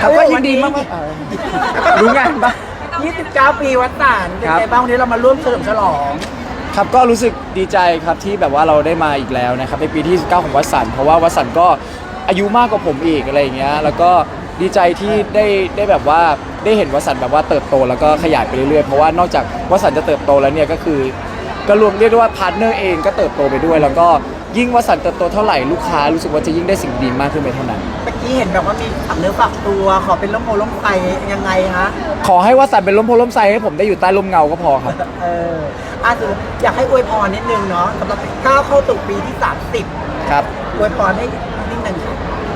ครับก็ยินดีมากๆเออรู้งานปะ 29 ปีวัดสานเป็นครับ ไงบ้างวันนี้เรามาร่วมเฉลิมฉลอง ครับก็รู้สึกดีใจครับที่แบบว่าเราได้มาอีกแล้วนะครับในปีที่ 19 ของวัดสันเพราะว่าวัดสันก็อายุมากกว่าผมอีกอะไรอย่างเงี้ยแล้วก็ดีใจที่ได้ได้แบบว่าได้เห็นวัดสันแบบว่าเติบโตแล้วก็ขยายไปเรื่อยๆเพราะว่านอกจากวัดสันจะเติบโตแล้วเนี่ยก็คือก็รวมเรียกได้ว่าพาร์ทเนอร์เองก็เติบโตไปด้วย แล้วก็ ยิ่งวัดสันเติบโตเท่าไหร่ลูกค้ารู้สึกว่าจะยิ่งได้สิ่งดีมากขึ้นไปเท่านั้น เมื่อกี้เห็นแบบว่ามีฝักเนื้อฝักตัวขอเป็นล้มโพล้มไฟยังไงฮะขอให้วัดสันเป็นล้มโพล้มไซให้ผมได้อยู่ใต้ร่มเงาก็พอครับ เอออาถืออยากให้อวยพรนิดนึงเนาะสำหรับก้าวเข้าสู่ปีที่ 30 ครับ อวยพรให้นิดนึงค่ะ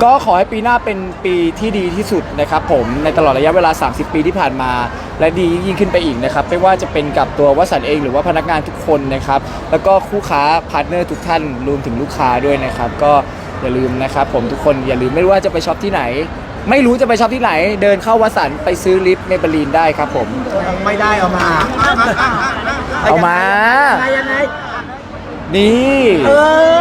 ก็ขอให้ปีหน้าเป็นปีที่ดีที่สุดนะครับผมในตลอดระยะเวลา 30 ปีที่ผ่านมา และดียิ่งขึ้นไปอีกนะครับไม่ว่าจะเป็นกับตัววสันต์เองหรือว่าพนักงานทุกคนนะครับแล้วก็คู่ค้าพาร์ทเนอร์ทุกท่านรวมถึงลูกค้าด้วยนะครับก็อย่าลืมนะครับผมทุกคนอย่าลืมไม่ว่าจะไปช็อปที่ไหน ไม่รู้จะไปช็อปที่ไหน เดินเข้าวสันต์ไปซื้อลิฟต์เมเบลีนได้ครับผมไม่ได้เอามา เอามา ยังไงยังไง นี่เอ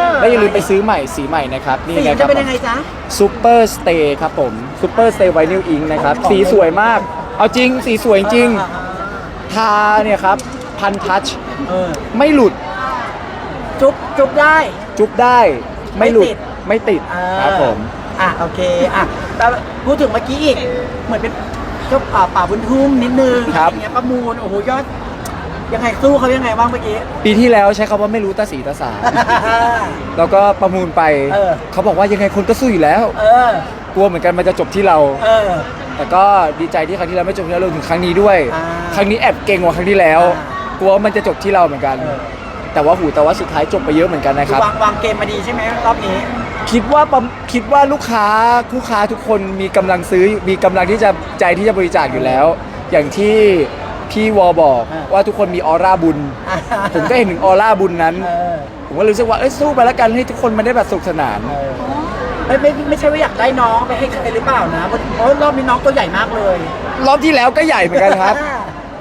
อแล้วอย่าลืมไปซื้อใหม่สีใหม่นะครับนี่สีนะคจะรับเป็นยังไงจ๊ะ ซูเปอร์สเตย์ครับผมซูเปอร์สเตย์ไวนิลอิงนะครับของสีสวยมาก เอาจริงสีสวยจริงทาเนี่ยครับพันทัชเออ ไม่หลุดจุ๊บจุ๊บได้ จุ๊บได้ไม่หลุดไม่ติดไม่ติดเออครับผม อะโอเค อะแต่พูดถึงเมื่อกี้อีก เหมือนเป็นเจ้าป่าป่าบุญทุ่มนิดนึงครับ อย่างเงี้ยประมูล โอ้โห ยอด ยังไงสู้เขายังไงบ้างเมื่อกี้ ปีที่แล้วใช้คำว่าไม่รู้ตาสีตาสา แล้วก็ประมูลไปเออ เขาบอกว่ายังไงคนก็สู้อยู่แล้ว เออ กลัวเหมือนกันมันจะจบที่เรา เออ แต่ก็ดีใจที่ครั้งที่แล้วไม่จบที่เรารวมถึงครั้งนี้ด้วย อ่าครั้งนี้แอบเก่งกว่าครั้งที่แล้ว อ่กลัวว่ามันจะจบที่เราเหมือนกัน เออ แต่ว่าหูแต่ว่าสุดท้ายจบไปเยอะเหมือนกันนะครับ วางวางเกมมาดีใช่ไหมรอบนี้ คิดว่าประคิดว่าลูกค้าคู่ค้าทุกคนมีกำลังซื้อมีกำลังที่จะใจที่จะบริจาคอยู่แล้ว อย่างที่ พี่วอบอกอ่า ว่าทุกคนมีออร่าบุญ ผมก็เห็นถึงออร่าบุญนั้น เออผมก็รู้สึกว่าเอ้ยสู้ไปแล้วกันให้ทุกคนมันได้แบบสนุกสนาน เออไม่ไม่ไม่ใช่ว่าอยากได้น้องไปให้ใครหรือเปล่านะเพราะรอบนี้น้องตัวใหญ่มากเลยรอบที่แล้วก็ใหญ่เหมือนกันครับ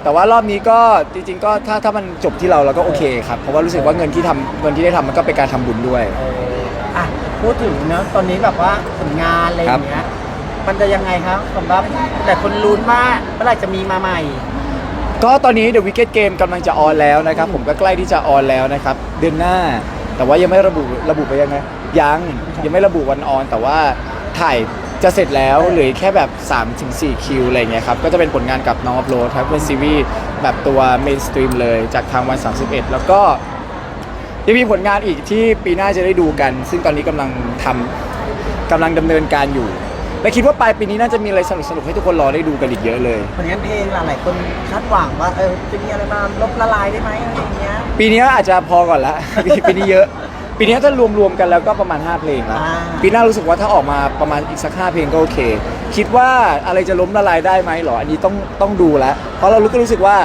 แต่ว่ารอบนี้ก็จริง ๆ ก็ถ้าถ้ามันจบที่เราเราก็โอเคครับ เพราะว่ารู้สึกว่าเงินที่ทำเงินที่ได้ทำมันก็เป็นการทำบุญด้วย เอออะพูดถึงเนอะตอนนี้แบบว่าผลงานอะไรอย่างเงี้ยมันจะยังไงครับสำหรับแต่คนลุ้นว่าเมื่อไหร่จะมีมาใหม่ ก็ตอนนี้ The Wicked Game กำลังจะออนแล้วนะครับ ผมก็ใกล้ที่จะออนแล้วนะครับ เดือนหน้า แต่ว่ายังไม่ระบุระบุไปยังไงยังยังไม่ระบุวันออน แต่ว่าถ่ายจะเสร็จแล้วเหลือแค่แบบ3-4คิวอะไรเงี้ยครับ ก็จะเป็นผลงานกับน้องอัพโหลดครับ เป็นซีรีส์แบบตัวเมนสตรีมเลยจากทางวัน 31 แล้วก็ยังมีผลงานอีกที่ปีหน้าจะได้ดูกัน ซึ่งตอนนี้กำลังทำกำลังดำเนินการอยู่ และคิดว่าปลายปีนี้น่าจะมีอะไรสนุกๆให้ทุกคนรอได้ดูกันอีกเยอะเลย ผลงานเพลงหลายๆคนคาดหวังว่าเออจะมีอะไรมาลบละลายได้ไหมอะไรอย่างเงี้ย ปีนี้อาจจะพอก่อนละ ปีปีนี้เยอะ ปีนี้ถ้ารวมๆกันแล้วก็ประมาณ 5 เพลงล้วอ่า ปีหน้ารู้สึกว่าถ้าออกมาประมาณอีกสัก 5 เพลงก็โอเค คิดว่าอะไรจะล้มละลายได้ไหมหรอ อันนี้ต้องต้องดูแล้วเพราะเรารู้ก็รู้สึกว่า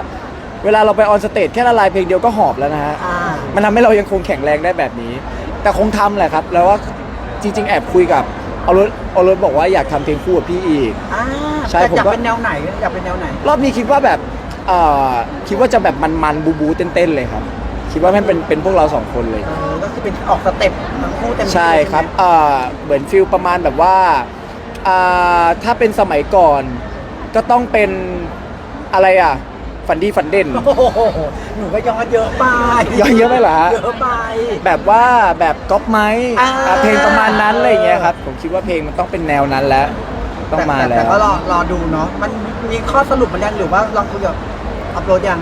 เวลาเราไปออนสเตจแค่ละลายเพลงเดียวก็หอบแล้วนะฮะ อ่า มันทำให้เรายังคงแข็งแรงได้แบบนี้ แต่คงทำแหละครับ แล้วว่าจริง ๆ แอบคุยกับ เอารถเอารถบอกว่าอยากทำเพลงคู่กับพี่อีก อ่าใช่แต่ผมอยากก็ เป็นแนวไหนอยากเป็นแนวไหน รอบนี้คิดว่าแบบเอ่อคิดว่าจะแบบมันๆบูบูเต้นๆเลยครับ คิดว่ามันเป็นเป็นพวกเราสองคนเลย เออก็คือเป็นออกสเต็ปทั้งคู่เต็มที่ใช่ครับเอ่อเหมือนฟิลประมาณแบบว่าอ่าถ้าเป็นสมัยก่อนก็ต้องเป็นอะไรอะ ฟันดี้ฟันเด่น โอ้โหหนูก็ย้อนเยอะไปย้อนเยอะไปเหรอฮะ เยอะไป แบบว่าแบบก๊อปไม้อ่า อะเพลงประมาณนั้นอะไรอย่างเงี้ยครับ ผมคิดว่าเพลงมันต้องเป็นแนวนั้นแล้ว ต้องมาต่แล้แต่วก็รอรอดูเนาะมันมีข้อสรุปมันยังหรือว่าลองคุยกับอัพโหลดยัง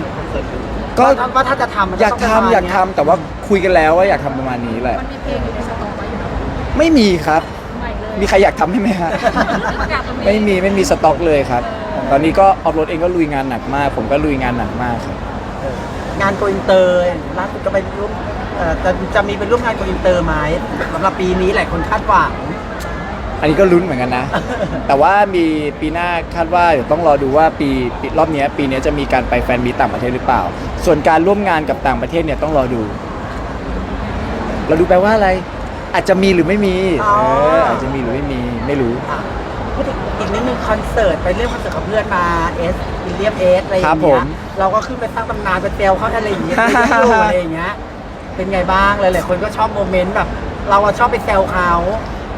ก็ ว่าว่าถ้าจะทำมันอยากต้งประทำมณอยากเนี้ทำแต่ว่าคุยกันแล้วว่าอยากทำประมาณนี้แหละ มันมีเพลงอยู่ในสต็อกไว้อยู่แล้วไม่มีครับ ใหม่เลยมีใครอยากทำให้ไหมฮะ อยากทำเพลไม่งมีไม่มีสต็อกเลยครับ ตอนนี้ก็ออฟโรดเองก็ลุยงานหนักมาก ผมก็ลุยงานหนักมากครับเอองานโกอินเตอร์ล่าสุดก็ไปร่วมเอ่อจะจะมีเป็นร่วมงานโกอินเตอร์ไหมสำหรับปีนี้หลายคนคาดหวัง อันนี้ก็ลุ้นเหมือนกันนะ แต่ว่ามีปีหน้าคาดว่าเดี๋ยวต้องรอดูว่าปีปีรอบเนี้ยปีเนี้ยจะมีการไปแฟนมีตต่างประเทศหรือเปล่า ส่วนการร่วมงานกับต่างประเทศเนี่ยต้องรอดู เราดูแปลว่าอะไร อาจจะมีหรือไม่มีอ๋อ เอออาจจะมีหรือไม่มีไม่รู้ อะ พูดถึงอีกนิดนึงคอนเสิร์ตไปเรื่องคอนเสิร์ตกับเพื่อนมาเอสวิลเลียมเอสอะไรอย่างครับผเงี้ม ยเราก็ขึ้นไปสร้างตำนานไปเตลเขาอะไรอย่างเงี้ยไปเที่ยวอะไรอย่างเงี้ยเป็นไงบ้างหลายๆคนก็ชอบโมเมนต์แบบ เราอะชอบไปแซวเขา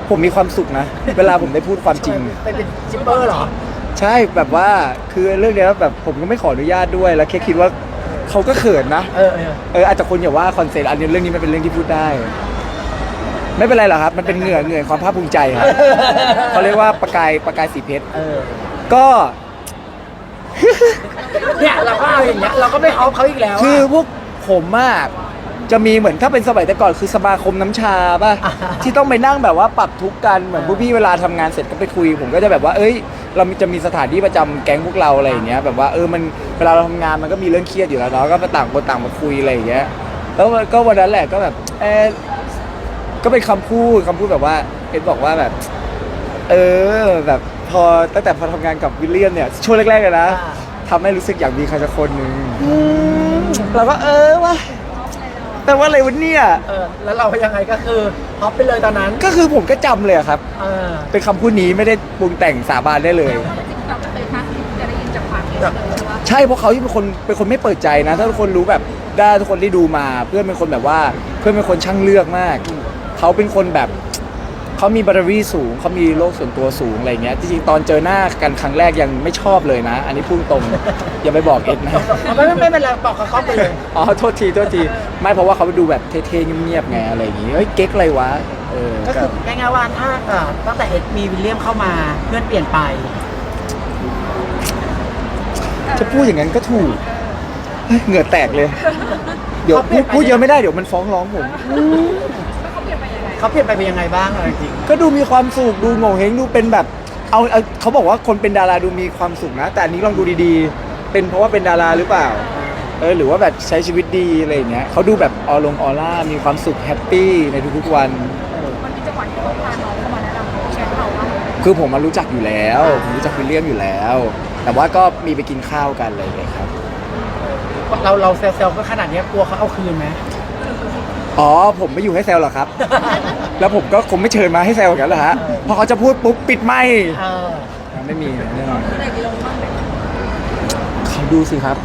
ผมมีความสุขนะ เวลาผมได้พูดความจริง ไปเป็นจิปเปอร์เหรอ ใช่แบบว่าคือเรื่องเนี้ยแบบผมก็ไม่ขออนุญาตด้วยแล้วแค่คิดว่าเขาก็เขินนะ เออเออเอออาจจะคนอย่าว่าคอนเซ็ปต์อันนี้เรื่องนี้มันเป็นเรื่องที่พูดได้ ไม่เป็นไรหรอกครับ มันเป็นเหงื่อเหงื่อความภาคภูมิใจครับเขาเรียกว่าประกายประกายสีเพชรเออก็เนี่ยเราก็เอาอย่างเงี้ยเราก็ไม่เอาเขาอีกแล้วะคือพวกผมมากจะมีเหมือนถ้าเป็นสมัยแต่ก่อนคือสมาคมน้ำชาป่ะอ่าที่ต้องไปนั่งแบบว่าปรับทุกข์กันเหมือนพวกพี่เวลาทำงานเสร็จก็ไปคุย ผมก็จะแบบว่า เอ้ย เราจะมีสถานที่ประจำแก๊งพวกเราอะไรอย่างเงี้ยแบบว่าเออมันเวลาเราทำงานมันก็มีเรื่องเครียดอยู่แล้วเนาะก็ไปต่างคนต่างมาคุยอะไรอย่างเงี้ยแล้วมันก็วันนั้นแหละก็แบบเออ ก็เป็นคำพูดคำพูดแบบว่าเอ็ดบอกว่าแบบ เออแบบพอตั้งแต่พอทำงานกับวิลเลียมเนี่ยช่วงแรกๆเลยนะอ่า ทำให้รู้สึกอยากมีใครสักคนหนึ่งเราก็เออวะแต่ว่าอะไรวะเนี่ยเออแล้วเรายังไงก็คือฮอปไปเลยตอนนั้นก็คือผมก็จำเลยอะครับ เออเป็นคำพูดนี้ไม่ได้ปรุงแต่งสาบานได้เลย จริงๆเราไม่เคยคาดคิดจะได้ยินจากปากเองเลยว่าใช่เพราะเขาที่เป็นคนเป็นคนไม่เปิดใจนะ ถ้าทุกคนรู้แบบได้ทุกคนที่ดูมา เพื่อนเป็นคนแบบว่า เพื่อนเป็นคนช่างเลือกมาก เขาเป็นคนแบบเขามีบารมีสูงเขามีโลกส่วนตัวสูงอะไรเงี้ยจริงๆตอนเจอหน้ากันครั้งแรกยังไม่ชอบเลยนะ อันนี้พูดตรง อย่าไปบอกเอ็ดนะเอาไม่ไม่ไม่เป็นไรบอกกับเขาไปเลย อ๋อโทษทีโทษทีไม่เพราะว่าเขาดูแบบเท่ๆเงียบๆไงอะไรอย่างงี้เฮ้ยเก๊กอะไรวะเออก็คือง่ายๆว่าถ้าเอ่อตั้งแต่เอ็ดมีวิลเลียมเข้ามาเพื่อนเปลี่ยนไป จะพูดอย่างนั้นก็ถูกเฮ้ยเหงื่อแตกเลย เดี๋ยวพูดพูดเยอะไม่ได้เดี๋ยวมันฟ้องร้องผม เขาเปลี่ยนไปยังไงเขาเปลี่ยนไปเป็นยังไงบ้างเอาจริง ก็ดูมีความสุขดูโง่เฮงดูเป็นแบบเอาเอาเขาบอกว่าคนเป็นดาราดูมีความสุขนะ แต่อันนี้ลองดูดีๆ เป็นเพราะว่าเป็นดาราหรือเปล่าเออหรือว่าแบบใช้ชีวิตดีอะไรอย่างเงี้ยเขาดูแบบออลงออร่ามีความสุขแฮปปี้ในทุกๆวัน มันมีจังหวะที่เขาพาน้องเข้ามาแนะนำแชร์เราว่าคือผมมารู้จักอยู่แล้วผมรู้จักวิลเลียมอยู่แล้ว แต่ว่าก็มีไปกินข้าวกันอะไรอย่างเลยครับๆเราเราเซลล์ก็ขนาดเนี้ยกลัวเขาเอาคืนไหม อ๋อผมไม่อยู่ให้แซวหรอกครับ แล้วผมก็คงไม่เชิญมาให้แซวกันหรอกฮะพอเขาจะพูดปุ๊บปิดไม่เออไม่มีแน่นอนอะไรกิโลบ้างเลยเขาดูสิครับ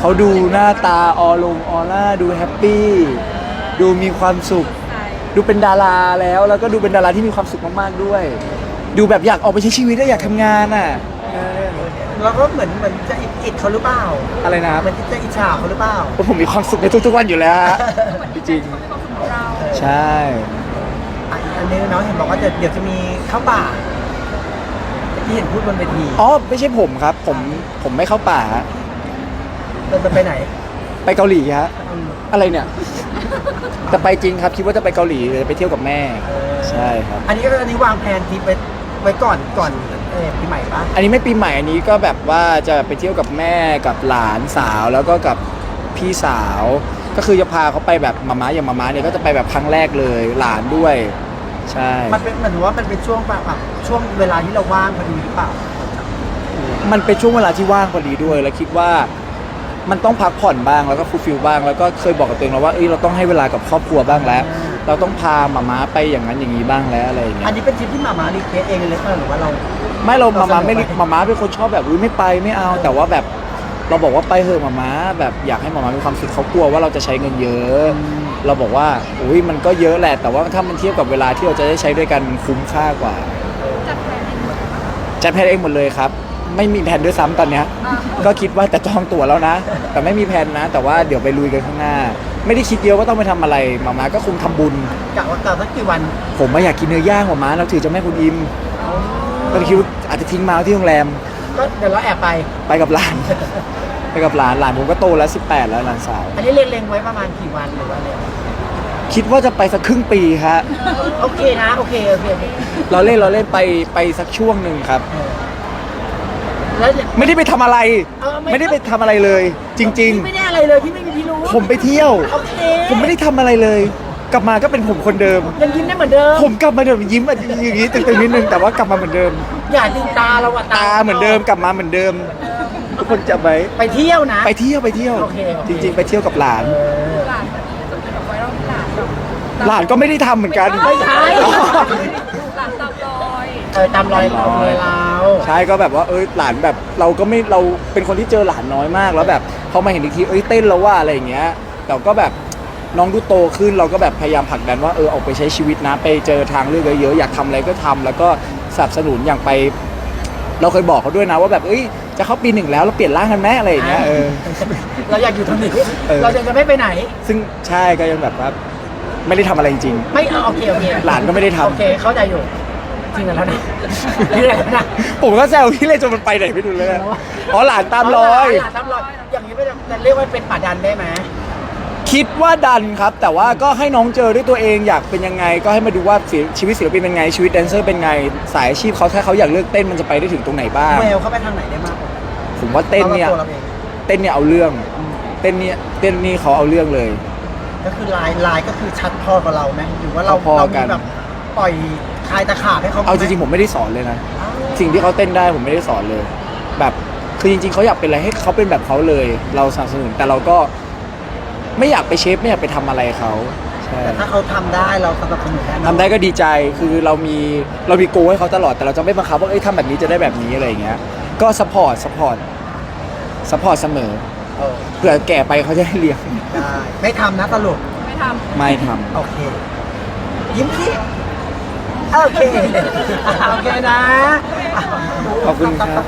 เขาดูหน้าตาออลงออร่าดูแฮปปี้ดูมีความสุขใช่ดูเป็นดาราแล้วแล้วก็ดูเป็นดาราที่มีความสุขมากๆด้วย ดูแบบอยากออกไปใช้ชีวิตและอยากทำงานอะ เออเราก็เหมือนเหมือนจะอิดอิดเขาหรือเปล่าอะไรนะครับเหมือนจะอิจฉาเขาหรือเปล่าเพราะผมมีความสุขในทุกๆวันอยู่แล้วฮะจริงเขาเป็นความสุขของเราๆใช่ อะอีกอันนึงเนาะเห็นบอกว่าเดี๋ยวเดี๋ยวจะมีเข้าป่าที่เห็นพูดบนเวทีอ๋อไม่ใช่ผมครับ ผมผมไม่เข้าป่าฮะเราจะไปไหนไปเกาหลีฮะอืมอะไรเนี่ยแต่ไปจริงครับคิดว่าจะไปเกาหลีเลยไปเที่ยวกับแม่ใช่ครับ อันนี้ก็อันนี้วางแผนทริปไว้ไว้ก่อนก่อน เออปีใหม่ปะอันนี้ไม่ปีใหม่อันนี้ก็แบบว่าจะไปเที่ยวกับแม่กับหลานสาวแล้วก็กับพี่สาว ก็คือจะพาเขาไปแบบมาม้าอย่างมาม้าเนี่ยก็จะไปแบบครั้งแรกเลยหลานด้วย ใช่มันเป็นเหมือนว่ามันเป็นช่วงแบบแบบช่วงเวลาที่เราว่างพอดีหรือเปล่ามันเป็นช่วงเวลาที่ว่างพอดีด้วย แล้วคิดว่ามันต้องพักผ่อนบ้างแล้วก็ฟูลฟิลบ้างแล้วก็เคยบอกกับตัวเองแล้วว่าเอ้ยเราต้องให้เวลากับครอบครัวบ้างแล้ว เราต้องพามาม้าไปอย่างนั้นอย่างนี้บ้างแล้วอะไรอย่างเงี้อันยนี้เป็นทริปที่หมามารีเควสเองเลยหรือว่าเรา ไม่เรามาม้าไม่เราเสนอไปมาม้าเป็นคนชอบแบบอุ้ยไม่ไปไม่เอา แต่ว่าแบบเราบอกว่าไปเถอะมาม้าแบบอยากให้มาม้ามีความสุขเขากลัวว่าเราจะใช้เงินเยอะ เราบอกว่าอุ้ยมันก็เยอะแหละ แต่ว่าถ้ามันเทียบกับเวลาที่เราจะได้ใช้ด้วยกันมันคุ้มค่ากว่าจัดแผนเองหมดเลยนะคะจัดแผนเองหมดเลยครับ ไม่มีแผนด้วยซ้ำตอนเนี้ย อ่า ก็คิดว่าแต่จองตั๋วแล้วนะ แต่ไม่มีแผนนะ แต่ว่าเดี๋ยวไปลุยกันข้างหน้า ไม่ได้คิดเยอะว่าต้องไปทำอะไรมาม้าก็คงทำบุญ กะว่ากะสักกี่วันผมไม่อยากกินเนื้อย่างมาม้าเราถือเจะแม่คุณอิมก็เลยคิดว่าอาจจะทิ้งมาที่โรงแรมก็เดี๋ยวเราแอบไป ไปกับหลาน ไปกับหลานหลานผมก็โตแล้ว 18 แล้วหลานสาว อันนี้เล็งๆไว้ประมาณกี่วันหรือว่าอะไรคิดว่าจะไปสักครึ่งปีฮะโอเคนะ โอเคโอเคโอเคเราเล่นเราเล่นไปไปสักช่วงหนึ่งครับ เออ แล้วเนี่ย ไม่ได้ไปทำอะไร เออไม่ ไม่ได้ไปทำอะไรเลย จริง พี่ไม่ได้อะไรเลยพี่ไม่มีพี่รู้ๆผมไปเที่ยว โอเคผมไม่ได้ทำอะไรเลย กลับมาก็เป็นผมคนเดิม ยังยิ้มได้เหมือนเดิมผมกลับมาเดิมยิ้มอะอย่างนี้ตึงๆนิดนึงแต่ว่ากลับมาเหมือนเดิม อย่าดึงตาเราอะตาเหมือนเดิมกลับมาเหมือนเดิมทุกคนจะไปไปเที่ยวนะ ไปเที่ยวไปเที่ยว โอเคโอเค จริง ๆ ไปเที่ยวกับหลานเออหลานแบบนี้จะเป็นแบบไวรัลที่หลานแบบหลานก็ไม่ได้ทำเหมือนกัน ไม่ใช่อ๋อหลานตามรอยเออตามรอยเราเลยเรา ใช่ก็แบบว่าเอ้ยหลานแบบเราก็ไม่เราเป็นคนที่เจอหลานน้อยมากแล้วแบบพอมาเห็นอีกทีเอ้ยเต้นแล้วว่าอะไรอย่างเงี้ยแต่ก็แบบน้องดูโตขึ้นเราก็แบบพยายามผลักดันว่าเออออกไปใช้ชีวิตนะ ไปเจอทางเลือกเยอะๆอยากทำอะไรก็ทำแล้วก็สนับสนุนอย่างไป เราเคยบอกเขาด้วยนะว่าแบบเอ้ยจะเข้าปีหนึ่งแล้วเราเปลี่ยนร่างกันแม่อะไรอย่างเงี้ยเออ เราอยากอยู่ตรงนี้เออ เราจะไม่ไปไหน ซึ่งใช่ก็ยังแบบว่าไม่ได้ทำอะไรจริง ไม่เอาโอเคโอเคหลานก็ไม่ได้ทำ โอเคเข้าใจอยู่จ ริงแล้วนะนี่แหละนะๆผมก็แซวพี่เลยจนมันไปไหนไม่ดูเลยอะอ๋อหลานตามรอยหลานตามรอยอย่างนี้ไม่ได้จะเรียกว่าเป็นป่าดันได้ไหมคิดว่าดันครับ แต่ว่าก็ให้น้องเจอด้วยตัวเองอยากเป็นยังไง ก็ให้มาดูว่าศิลชีวิตศิลปินเป็นไงชีวิตแดนเซอร์เป็นไงสายอาชีพเขาถ้าเขาอยากเลือกเต้นมันจะไปได้ถึงตรงไหนบ้างแววเข้าไปทางไหนได้มากกว่าผมว่าเต้นเนี่ยอาตัวราองเต้นเนี่ยเอาเรื่อง เต้นเนี่ยเต้นนี่เขาเอาเรื่องเลย ก็คือลายลายก็คือชัดพอกับเราไหมหรือว่าเราพอๆเรากัมีน แบบปล่อย คลายตะขาบให้เขาเอาจริงๆผมไม่ได้สอนเลยนะ สิ่งที่เขาเต้นได้ผมไม่ได้สอนเลย แบบคือจริงๆเขาอยากเป็นอะไรให้เขาเป็นแบบเขาเลย เราสนับสนุนแต่เราก็ไม่อยากไปเชฟไม่อยากไปทำอะไรเขาใช่ แต่ถ้าเขาทำได้เราสนับสนุนแน่นอนทำได้ก็ดีใจ คือเรามีเรามีโกลให้เขาตลอด แต่เราจะไม่บังคับว่า เอ้ยทำแบบนี้จะได้แบบนี้อะไรอย่างเงี้ย ก็สปอร์ตสปอร์ตสปอร์ตเสมอ เออเผื่อแก่ไปเขาจะให้เลี้ยง ได้ไม่ทำนะตลกไม่ทำ ไม่ทำ โอเค ยิ้มที่ โอเค โอเคนะ ขอบคุณครับ